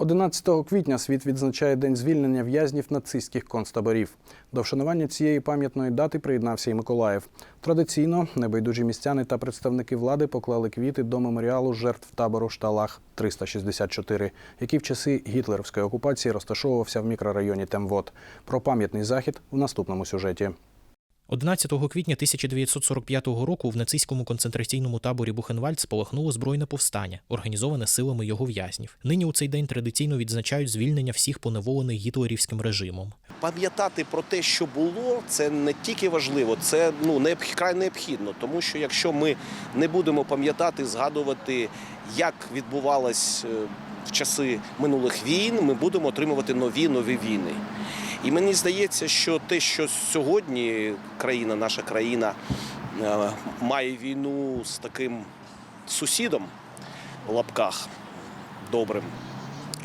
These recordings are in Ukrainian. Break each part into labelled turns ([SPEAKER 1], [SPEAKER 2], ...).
[SPEAKER 1] 11 квітня світ відзначає день звільнення в'язнів нацистських концтаборів. До вшанування цієї пам'ятної дати приєднався і Миколаїв. Традиційно небайдужі містяни та представники влади поклали квіти до меморіалу жертв табору Шталах 364, який в часи гітлерівської окупації розташовувався в мікрорайоні Темвод. Про пам'ятний захід у наступному сюжеті.
[SPEAKER 2] 11 квітня 1945 року в нацистському концентраційному таборі Бухенвальд спалахнуло збройне повстання, організоване силами його в'язнів. Нині у цей день традиційно відзначають звільнення всіх поневолених гітлерівським режимом.
[SPEAKER 3] Пам'ятати про те, що було, це не тільки важливо, це ну не край необхідно. Тому що якщо ми не будемо пам'ятати, згадувати, як відбувалось е, в часи минулих війн, ми будемо отримувати нові нові війни. І мені здається, що те, що сьогодні країна, наша країна е, має війну з таким сусідом в лапках добрим,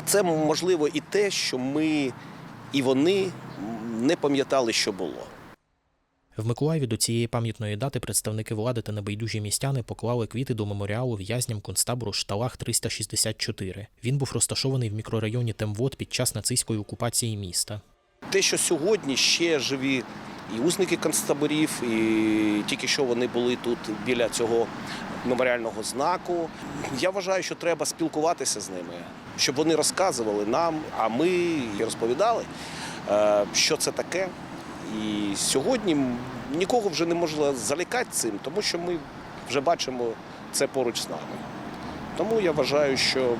[SPEAKER 3] це можливо і те, що ми і вони не пам'ятали, що було.
[SPEAKER 2] В Миколаєві до цієї пам'ятної дати представники влади та небайдужі містяни поклали квіти до меморіалу в'язням концтабору Шталах 364. Він був розташований в мікрорайоні Темвод під час нацистської окупації міста.
[SPEAKER 3] Те, що сьогодні ще живі і узники концтаборів, і тільки що вони були тут біля цього меморіального знаку. Я вважаю, що треба спілкуватися з ними, щоб вони розказували нам, а ми розповідали, е, що це таке. І сьогодні нікого вже не можна залякати цим, тому що ми вже бачимо це поруч з нами. Тому я вважаю, що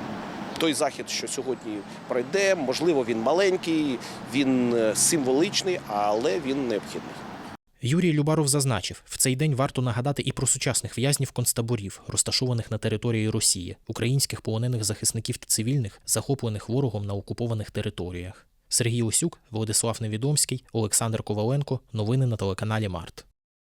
[SPEAKER 3] той захід, що сьогодні пройде, можливо, він маленький, він е, символичний, але він необхідний.
[SPEAKER 2] Юрій Любаров зазначив, в цей день варто нагадати і про сучасних в'язнів концтаборів, розташованих на території Росії, українських полонених захисників та цивільних, захоплених ворогом на окупованих територіях. Сергій Осюк, Владислав Невідомський, Олександр Коваленко. Новини на телеканалі Март.